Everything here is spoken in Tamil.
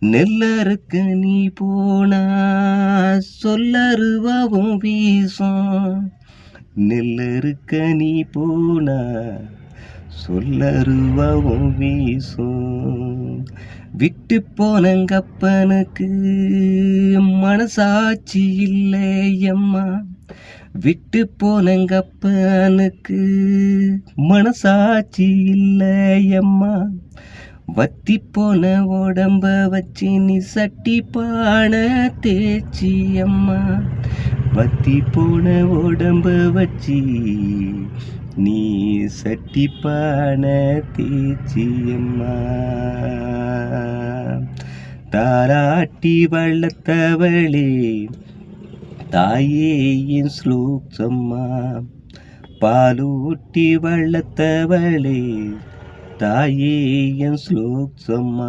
நெல்லருக்கு நீ போனா சொல்லருவாவும் வீசும். நெல்லருக்க நீ போனா சொல்லருவாவும் வீசும். விட்டு போனங்கப்பனுக்கு மனசாட்சி இல்லையம்மா விட்டு போனங்கப்பனுக்கு மனசாட்சி இல்லையம்மா வத்தி போன உடம்ப வச்சு நீ சட்டி பான தேச்சி அம்மா. வத்தி போன உடம்ப வச்சு நீ சட்டி பான தேச்சி அம்மா. தாராட்டி வளர்த்தவளே தாயே என் ஸ்லோக்ஸம்மா பாலூட்டி வளர்த்தவளே ತಾಯಿ ಎನ್ ಶ್ಲೋಕ್ಸಮ್ಮ